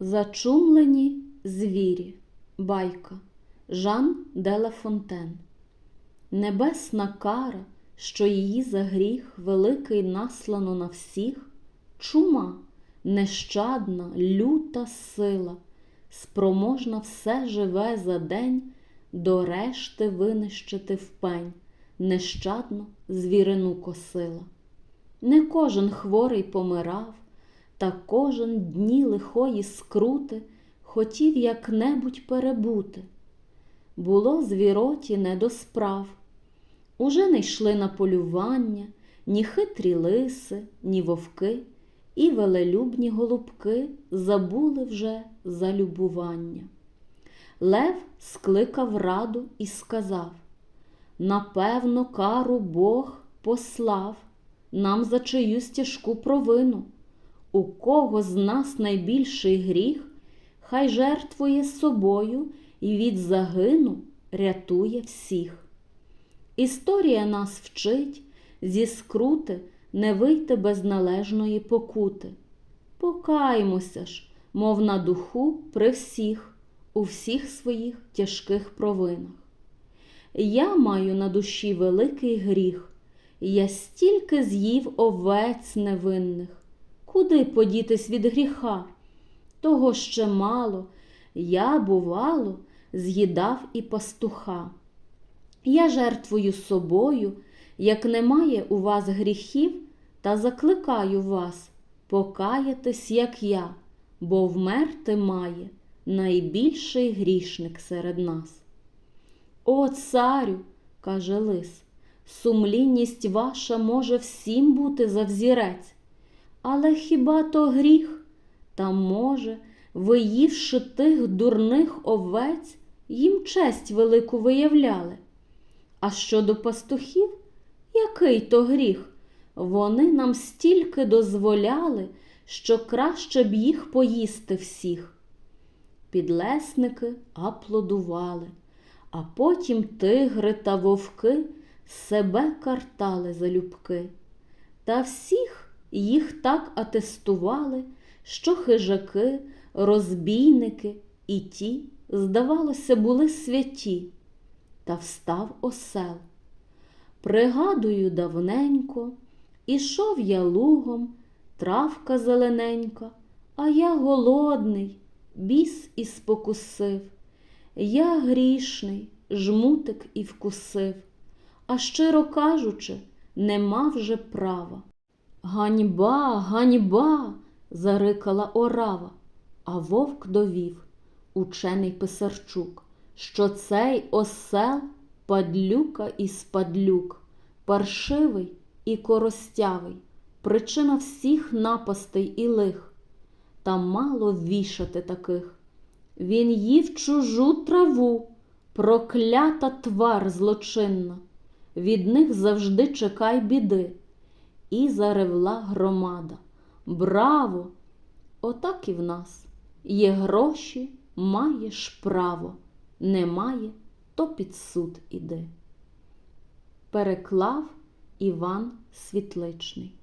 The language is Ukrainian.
Зачумлені звірі. Байка. Жан де Фонтен. Небесна кара, що її за гріх великий наслано на всіх, чума, нещадна, люта сила, спроможна все живе за день до решти винищити пень, нещадно звірину косила. Не кожен хворий помирав, та кожен дні лихої скрути хотів як-небудь перебути. Було звіроті не до справ. Уже не йшли на полювання ні хитрі лиси, ні вовки, і велелюбні голубки забули вже за любування. Лев скликав раду і сказав Напевно, кару Бог послав нам за чиюсь тяжку провину. У кого з нас найбільший гріх, хай жертвує собою і від загину рятує всіх. Історія нас вчить зі скрути не вийти без належної покути. Покаймося ж, мов на духу при всіх, у всіх своїх тяжких провинах. Я маю на душі великий гріх, я стільки з'їв овець невинних. Куди подітись від гріха? Того ще мало, я, бувало, з'їдав і пастуха. Я жертвую собою, як немає у вас гріхів, та закликаю вас покаятись, як я, бо вмерти має найбільший грішник серед нас. О, царю, каже лис, сумлінність ваша може всім бути за взірець, але хіба то гріх? Та, може, ви, ївши тих дурних овець, їм честь велику виявляли. А щодо пастухів, який то гріх? Вони нам стільки дозволяли, що краще б їх поїсти всіх. Підлесники аплодували, а потім тигри та вовки себе картали залюбки. Та всіх їх так атестували, що хижаки, розбійники і ті, здавалося, були святі. Та встав осел. Пригадую давненько, ішов я лугом, травка зелененька, а я голодний, біс і спокусив. Я грішний, жмутик і вкусив, а щиро кажучи, нема вже права. Ганьба, ганьба, зарикала орава, а вовк довів, учений Писарчук, що цей осел падлюка і спадлюк, паршивий і коростявий, причина всіх напастей і лих. Та мало вішати таких. Він їв чужу траву, проклята твар злочинна. Від них завжди чекай біди. І заревла громада. Браво! Отак і в нас. Є гроші, маєш право, немає, то під суд іде. Переклав Іван Світличний